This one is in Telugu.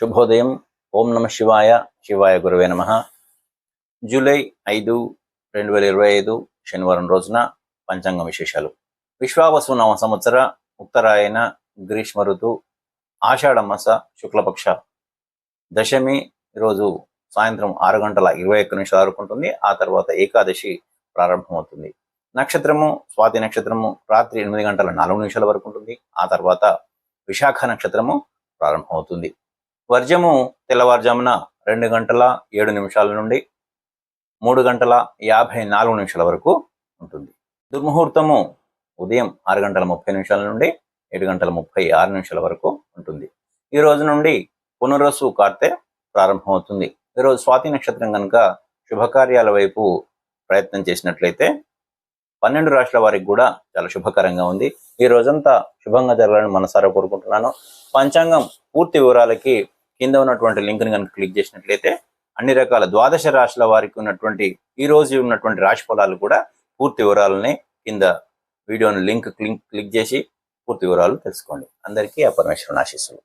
శుభోదయం. ఓం నమ శివాయ. శివాయ గురువే నమ. జూలై ఐదు రెండు వేల ఇరవై ఐదు శనివారం రోజున పంచాంగ విశేషాలు. విశ్వావసు నవ సంవత్సర ఉత్తరాయణ గ్రీష్మ ఋతు ఆషాఢమాస శుక్లపక్ష. దశమి రోజు సాయంత్రం ఆరు గంటల ఇరవై ఒక్క నిమిషాల వరకు ఉంటుంది ఆ తర్వాత ఏకాదశి ప్రారంభమవుతుంది. నక్షత్రము స్వాతి నక్షత్రము రాత్రి ఎనిమిది గంటల నాలుగు నిమిషాల వరకు ఉంటుంది. ఆ తర్వాత విశాఖ నక్షత్రము ప్రారంభమవుతుంది. వర్జము తెల్లవారుజామున రెండు గంటల ఏడు నిమిషాల నుండి మూడు గంటల యాభై నాలుగు నిమిషాల వరకు ఉంటుంది. దుర్ముహూర్తము ఉదయం ఆరు గంటల ముప్పై నిమిషాల నుండి ఏడు గంటల ముప్పై ఆరు నిమిషాల వరకు ఉంటుంది. ఈ రోజు నుండి పునరసు కార్తె ప్రారంభమవుతుంది. ఈరోజు స్వాతి నక్షత్రం కనుక శుభకార్యాల వైపు ప్రయత్నం చేసినట్లయితే పన్నెండు రాష్ట్రాల వారికి కూడా చాలా శుభకరంగా ఉంది. ఈ రోజంతా శుభంగా జరగాలని మనసారా కోరుకుంటున్నాను. పంచాంగం పూర్తి వివరాలకి కింద ఉన్నటువంటి లింక్ని కనుక క్లిక్ చేసినట్లయితే అన్ని రకాల ద్వాదశ రాశుల వారికి ఉన్నటువంటి ఈ రోజు ఉన్నటువంటి రాశి ఫలాలు కూడా పూర్తి వివరాలని కింద వీడియోని లింక్ క్లిక్ క్లిక్ చేసి పూర్తి వివరాలు తెలుసుకోండి. అందరికీ ఆ పరమేశ్వరుని ఆశీస్సులు.